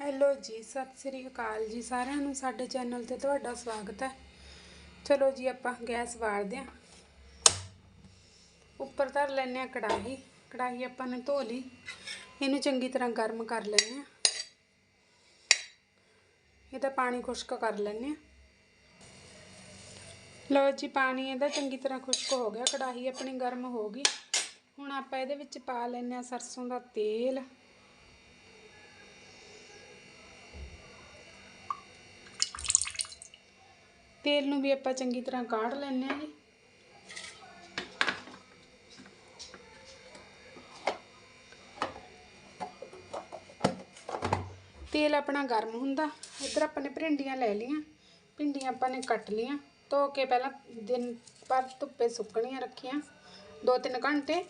Hello ਜੀ, ਸਤਿ ਸ੍ਰੀ ਅਕਾਲ ਜੀ ਸਾਰਿਆਂ ਨੂੰ, ਸਾਡੇ ਚੈਨਲ ਤੇ ਤੁਹਾਡਾ ਸਵਾਗਤ ਹੈ। ਚਲੋ ਜੀ, ਆਪਾਂ ਗੈਸ ਬਾਲਦੇ ਹਾਂ। ਉੱਪਰ ਧਰ ਲੈਨੇ ਆ ਕੜਾਹੀ ਕੜਾਹੀ ਆਪਾਂ ਨੇ ਧੋ ਲਈ। ਇਹਨੂੰ ਚੰਗੀ ਤਰ੍ਹਾਂ ਗਰਮ ਕਰ ਲੈਨੇ ਆ ਇਹਦਾ ਪਾਣੀ ਖੁਸ਼ਕ ਕਰ ਲੈਨੇ ਆ ਲਓ ਜੀ, ਪਾਣੀ ਇਹਦਾ ਚੰਗੀ ਤਰ੍ਹਾਂ ਖੁਸ਼ਕ ਹੋ ਗਿਆ। ਕੜਾਹੀ ਆਪਣੀ ਗਰਮ ਹੋ ਗਈ। ਹੁਣ ਆਪਾਂ ਇਹਦੇ ਵਿੱਚ ਪਾ ਲੈਨੇ ਆ ਸਰਸੋਂ ਦਾ ਤੇਲ। ਤੇਲ ਨੂੰ ਵੀ ਆਪਾਂ ਚੰਗੀ ਤਰ੍ਹਾਂ ਕਾੜ ਲੈਨੇ ਆ ਜੀ। ਤੇਲ ਆਪਣਾ ਗਰਮ ਹੁੰਦਾ। ਇੱਧਰ ਆਪਾਂ ਨੇ ਭਿੰਡੀਆਂ ਲੈ ਲਈਆਂ। ਭਿੰਡੀਆਂ ਆਪਾਂ ਨੇ ਕੱਟ ਲਈਆਂ। ਧੋ ਕੇ ਪਹਿਲਾਂ ਦਿਨ ਪਰ ਧੁੱਪੇ ਸੁੱਕਣੀਆਂ ਰੱਖੀਆਂ। 2-3 ਘੰਟੇ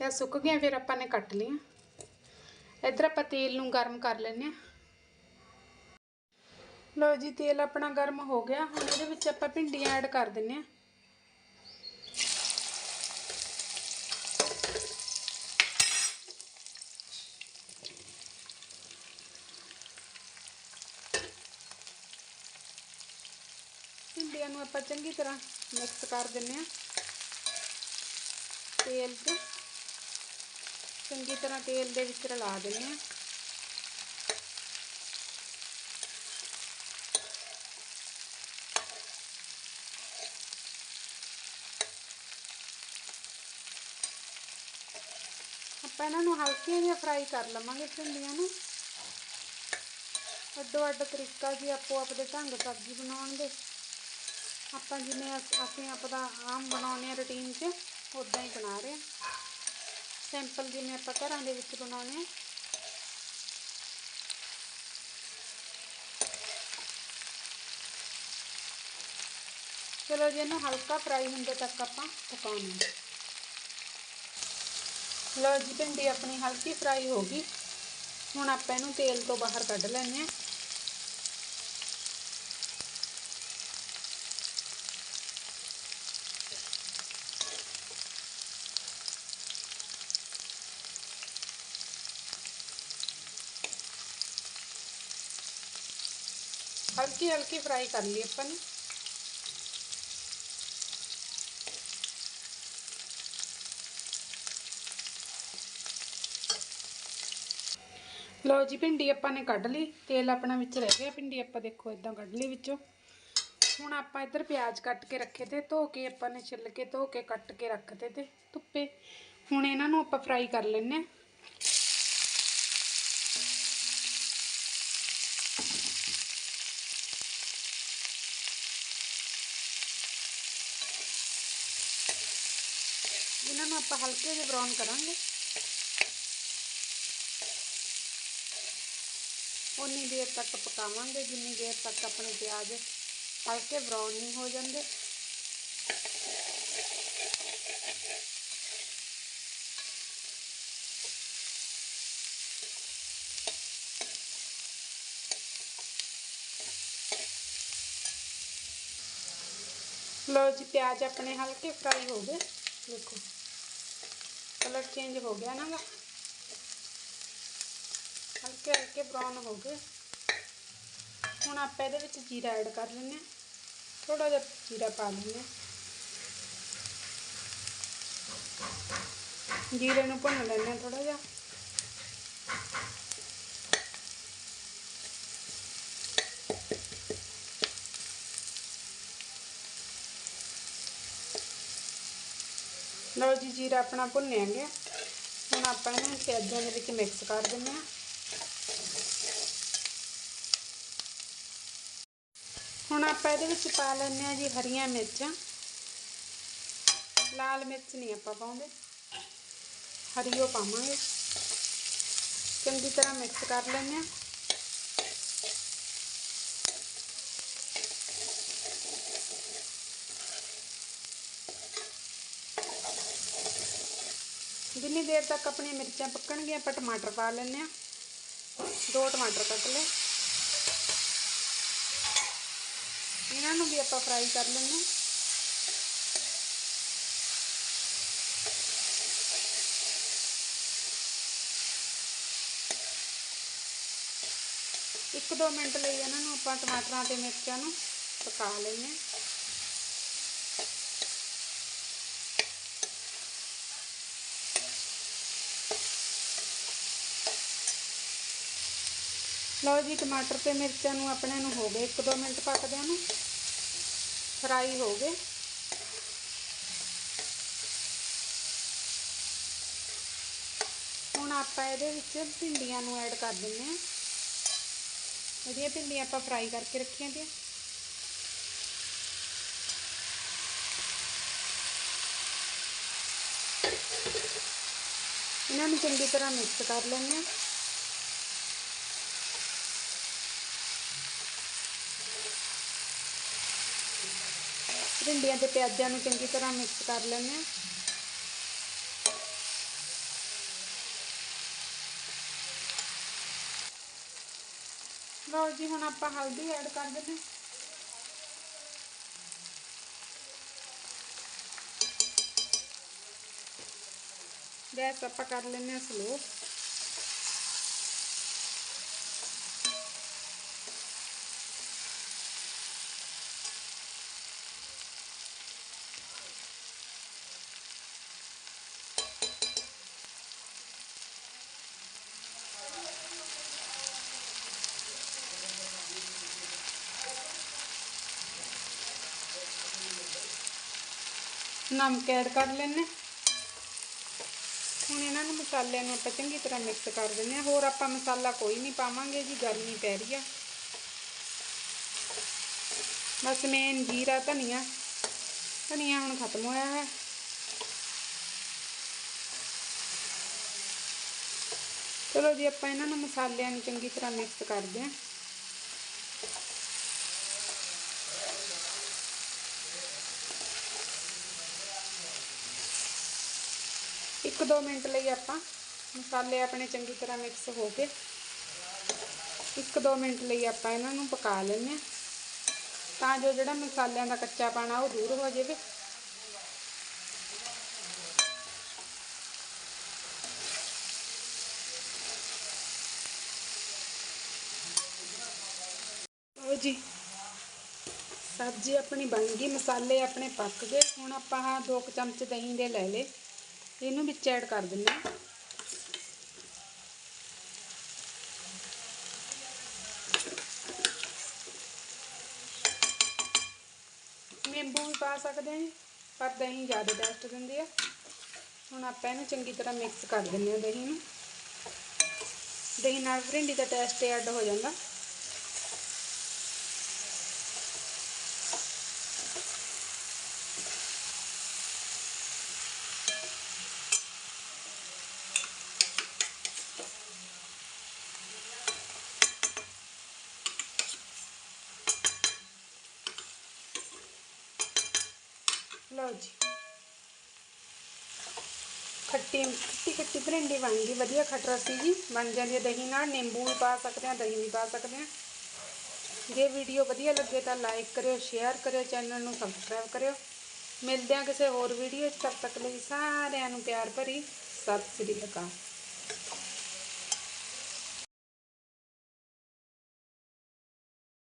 ਜਾਂ ਸੁੱਕ ਗਈਆਂ ਫਿਰ ਆਪਾਂ ਨੇ ਕੱਟ ਲਈਆਂ। ਇੱਧਰ ਆਪਾਂ ਤੇਲ ਨੂੰ ਗਰਮ ਕਰ ਲੈਂਦੇ ਆ ਲਓ ਜੀ, ਤੇਲ ਆਪਣਾ ਗਰਮ ਹੋ ਗਿਆ। ਹੁਣ ਇਹਦੇ ਵਿੱਚ ਆਪਾਂ ਭਿੰਡੀਆਂ ਐਡ ਕਰ ਦਿੰਨੇ ਆ। ਭਿੰਡੀਆਂ ਨੂੰ ਆਪਾਂ ਚੰਗੀ ਤਰ੍ਹਾਂ ਮਿਕਸ ਕਰ ਦਿੰਨੇ ਆ। ਤੇਲ 'ਚ ਚੰਗੀ ਤਰ੍ਹਾਂ ਤੇਲ ਦੇ ਵਿੱਚ ਰਲਾ ਦਿੰਨੇ ਆ। ਆਪਾਂ ਇਹਨਾਂ ਨੂੰ ਹਲਕੀਆਂ ਜਿਹਾ ਫਰਾਈ ਕਰ ਲਵਾਂਗੇ ਭਿੰਡੀਆਂ ਨੂੰ। ਅੱਡੋ ਅੱਡ ਤਰੀਕਾ ਜੀ ਆਪੋ ਆਪਦੇ ਢੰਗ ਸਬਜ਼ੀ ਬਣਾਉਣ ਦੇ ਆਪਾਂ ਜਿਵੇਂ ਅਸੀਂ ਆਪਦਾ ਆਮ ਬਣਾਉਂਦੇ ਆ ਰੁਟੀਨ 'ਚ ਉਦਾਂ ਹੀ ਬਣਾ ਰਹੇ ਆ ਸਿੰਪਲ ਜਿਵੇਂ ਆਪਾਂ ਘਰਾਂ ਦੇ ਵਿੱਚ ਬਣਾਉਂਦੇ ਆ ਚਲੋ ਜੀ, ਇਹਨੂੰ ਹਲਕਾ ਫਰਾਈ ਹੁੰਦੇ ਤੱਕ ਆਪਾਂ ਪਕਾਉਣਾ ਲਓ ਜੀ, ਭਿੰਡੀ ਆਪਣੀ ਹਲਕੀ ਫਰਾਈ ਹੋ ਗਈ। ਹੁਣ ਆਪਾਂ ਇਹਨੂੰ ਤੇਲ ਤੋਂ ਬਾਹਰ ਕੱਢ ਲੈਂਦੇ ਹਾਂ। ਹਲਕੀ ਹਲਕੀ ਫਰਾਈ ਕਰ ਲਈ ਆਪਾਂ ਨੇ। ਲਓ ਜੀ, ਭਿੰਡੀ ਆਪਾਂ ਨੇ ਕੱਢ ਲਈ। ਤੇਲ ਆਪਣਾ ਵਿੱਚ ਰਹਿ ਗਿਆ। ਭਿੰਡੀ ਆਪਾਂ ਦੇਖੋ ਇਦਾਂ ਕੱਢ ਲਈ ਵਿੱਚੋਂ। ਹੁਣ ਆਪਾਂ ਇੱਧਰ ਪਿਆਜ਼ ਕੱਟ ਕੇ ਰੱਖੇ ਤੇ, ਧੋ ਕੇ ਆਪਾਂ ਨੇ ਛਿੱਲ ਕੇ, ਧੋ ਕੇ ਕੱਟ ਕੇ ਰੱਖਤੇ ਤੇ ਧੁੱਪੇ। ਹੁਣ ਇਹਨਾਂ ਨੂੰ ਆਪਾਂ ਫਰਾਈ ਕਰ ਲੈਣੇ ਆ ਇਹਨਾਂ ਨੂੰ ਆਪਾਂ ਹਲਕੇ ਜਿਹੇ ਬਰਾਊਨ ਕਰਾਂਗੇ। ਉਨੀ ਦੇਰ ਤੱਕ ਪਕਾਵਾਂਗੇ, ਜਿੰਨੀ ਦੇਰ ਤੱਕ ਆਪਣੇ ਪਿਆਜ਼ ਹਲਕੇ ਬਰਾਊਨ ਨਹੀਂ ਹੋ ਜਾਂਦੇ। ਲਓ ਜੀ, ਪਿਆਜ਼ ਆਪਣੇ ਹਲਕੇ ਫਰਾਈ ਹੋ ਗਏ। ਦੇਖੋ ਕਲਰ ਚੇਂਜ ਹੋ ਗਿਆ ਨਾ ਗਾ ਹਲਕੇ ਹਲਕੇ ਬਰਾਊਨ ਹੋ ਗਏ। ਹੁਣ ਆਪਾਂ ਇਹਦੇ ਵਿੱਚ ਜੀਰਾ ਐਡ ਕਰ ਲੈਂਦੇ ਹਾਂ। ਥੋੜਾ ਜਿਹਾ ਜੀਰਾ ਪਾ ਲੈਂਦੇ ਹਾਂ। ਜੀਰੇ ਨੂੰ ਭੁੰਨ ਲੈਂਦੇ ਹਾਂ ਥੋੜਾ ਜਿਹਾ। ਲਓ ਜੀ ਜੀਰਾ ਆਪਣਾ ਭੁੰਨਿਆ ਗਿਆ ਹੁਣ ਆਪਾਂ ਇਹਨੂੰ ਪਿਆਜ਼ਾਂ ਦੇ ਵਿੱਚ ਮਿਕਸ ਕਰ ਦਿੰਦੇ ਹਾਂ। ਹੁਣ ਆਪਾਂ ਇਹਦੇ ਵਿੱਚ ਪਾ ਲੈਂਦੇ ਆ ਜੀ ਹਰੀਆਂ ਮਿਰਚਾਂ। ਲਾਲ ਮਿਰਚ ਨਹੀਂ ਆਪਾਂ ਪਾਉਂਦੇ। ਹਰੀਓ ਪਾਵਾਂਗੇ। ਚੰਗੀ ਤਰ੍ਹਾਂ ਮਿਕਸ ਕਰ ਲੈਂਦੇ ਆ ਜਿੰਨੀ ਦੇਰ ਤੱਕ ਆਪਣੀਆਂ ਮਿਰਚਾਂ ਪੱਕਣਗੀਆਂ, ਆਪਾਂ ਟਮਾਟਰ ਪਾ ਲੈਂਦੇ ਆ ਦੋ ਟਮਾਟਰ ਕੱਟ ਲਏ। ਇਹਨਾਂ ਨੂੰ ਵੀ ਆਪਾਂ ਫਰਾਈ ਕਰ ਲੈਂਦੇ 1-2 ਮਿੰਟ ਲਈ ਇਹਨਾਂ ਨੂੰ ਆਪਾਂ ਟਮਾਟਰਾਂ ਤੇ ਮਿਰਚਾਂ ਨੂੰ ਪਕਾ ਲੈਂਦੇ ਹਾਂ। ਲਓ ਜੀ, ਟਮਾਟਰ ਤੇ ਮਿਰਚਾਂ ਨੂੰ ਆਪਣੇ ਨੂੰ ਹੋ ਗਏ 1-2 ਮਿੰਟ ਪੱਕਦਿਆਂ ਨੂੰ। ਫਰਾਈ ਹੋ ਗਏ ਹੁਣ ਆਪਾਂ ਇਹਦੇ ਵਿੱਚ ਭਿੰਡੀਆਂ ਨੂੰ ਐਡ ਕਰ ਦਿੰਦੇ ਹਾਂ। ਜਿਹੜੀਆਂ ਭਿੰਡੀਆਂ ਆਪਾਂ ਫਰਾਈ ਕਰਕੇ ਰੱਖੀਆਂ ਤੀਆਂ ਇਹਨਾਂ ਨੂੰ ਚੰਗੀ ਤਰ੍ਹਾਂ ਮਿਕਸ ਕਰ ਲੈਂਦੇ ਹਾਂ। ਭਿੰਡੀਆਂ ਤੇ ਪਿਆਜ਼ਾਂ ਨੂੰ ਚੰਗੀ ਤਰ੍ਹਾਂ ਮਿਕਸ ਕਰ ਲੈਂਦੇ ਹਾਂ। ਲਓ ਜੀ, ਹੁਣ ਆਪਾਂ ਹਲਦੀ ਐਡ ਕਰ ਦਿੰਦੇ ਗੈਸ ਆਪਾਂ ਕਰ ਲੈਂਦੇ ਹਾਂ ਸਲੋ ਨਮਕ ਐਡ ਕਰ ਲੈਣੇ ਹੁਣ ਇਹਨਾਂ ਨੂੰ ਮਸਾਲਿਆਂ ਨੂੰ ਆਪਾਂ ਚੰਗੀ ਤਰ੍ਹਾਂ ਮਿਕਸ ਕਰ ਦਿੰਦੇ ਆ ਹੋਰ ਆਪਾਂ ਮਸਾਲਾ ਕੋਈ ਨਹੀਂ ਪਾਵਾਂਗੇ ਜੀ, ਗਰਮੀ ਪੈ ਰਹੀ ਆ। ਬਸ ਮੇਨ ਜੀਰਾ, ਧਨੀਆ। ਧਨੀਆ ਹੁਣ ਖਤਮ ਹੋਇਆ ਹੈ। ਚਲੋ ਜੀ, ਆਪਾਂ ਇਹਨਾਂ ਨੂੰ ਮਸਾਲਿਆਂ ਨੂੰ ਚੰਗੀ ਤਰ੍ਹਾਂ ਮਿਕਸ ਕਰਦੇ ਆਂ 1-2 ਮਿੰਟ ਲਈ ਆਪਾਂ ਮਸਾਲੇ ਆਪਣੇ ਚੰਗੀ ਤਰ੍ਹਾਂ ਮਿਕਸ ਹੋ ਗਏ 1-2 ਮਿੰਟ ਲਈ ਆਪਾਂ ਇਹਨਾਂ ਨੂੰ ਪਕਾ ਲੈਂਦੇ ਆ ਤਾਂ ਜੋ ਜਿਹੜਾ ਮਸਾਲਿਆਂ ਦਾ ਕੱਚਾ ਪਾਣਾ ਉਹ ਦੂਰ ਹੋ ਜਾਵੇ। ਲਓ ਜੀ, ਸਬਜ਼ੀ ਆਪਣੀ ਬਣ ਗਈ, ਮਸਾਲੇ ਆਪਣੇ ਪੱਕ ਗਏ। ਹੁਣ ਆਪਾਂ ਦੋ ਚਮਚ ਦਹੀਂ ਦੇ ਲੈ ਲਏ। ਇਹਨੂੰ ਵਿੱਚ ਐਡ ਕਰ ਦਿੰਦੇ ਹਾਂ। ਨਿੰਬੂ ਵੀ ਪਾ ਸਕਦੇ ਹਾਂ ਪਰ ਦਹੀਂ ਜ਼ਿਆਦਾ ਟੇਸਟ ਦਿੰਦੀ ਆ। ਹੁਣ ਆਪਾਂ ਇਹਨੂੰ ਚੰਗੀ ਤਰ੍ਹਾਂ ਮਿਕਸ ਕਰ ਦਿੰਦੇ ਹਾਂ ਦਹੀਂ ਨੂੰ। ਦਹੀਂ ਨਾਲ ਭਿੰਡੀ ਦਾ ਟੈਸਟ ਐਡ ਹੋ ਜਾਂਦਾ। ਲਓ ਜੀ। ਖੱਟੀ ਖੱਟੀ ਖੱਟੀ ਭਰਿੰਡੀ ਬਣ ਗਈ। ਵਧੀਆ ਖਟਰਾ ਸੀ ਜੀ। ਬਣ ਜਾਂਦੀ ਹੈ ਦਹੀਂ ਨਾਲ। ਨਿੰਬੂ ਵੀ ਪਾ ਸਕਦੇ ਹਾਂ, ਦਹੀਂ ਵੀ ਪਾ ਸਕਦੇ ਹਾਂ। ਜੇ ਵੀਡੀਓ ਵਧੀਆ ਲੱਗੇ ਤਾਂ ਲਾਈਕ ਕਰਿਓ ਸ਼ੇਅਰ ਕਰਿਓ ਚੈਨਲ ਨੂੰ ਸਬਸਕ੍ਰਾਈਬ ਕਰਿਓ। ਮਿਲਦੇ ਹਾਂ ਕਿਸੇ ਹੋਰ ਵੀਡੀਓ 'ਚ। ਤਦ ਤੱਕ ਲਈ ਸਾਰਿਆਂ ਨੂੰ ਪਿਆਰ ਭਰੀ। ਸਤਿ ਸ੍ਰੀ ਅਕਾਲ।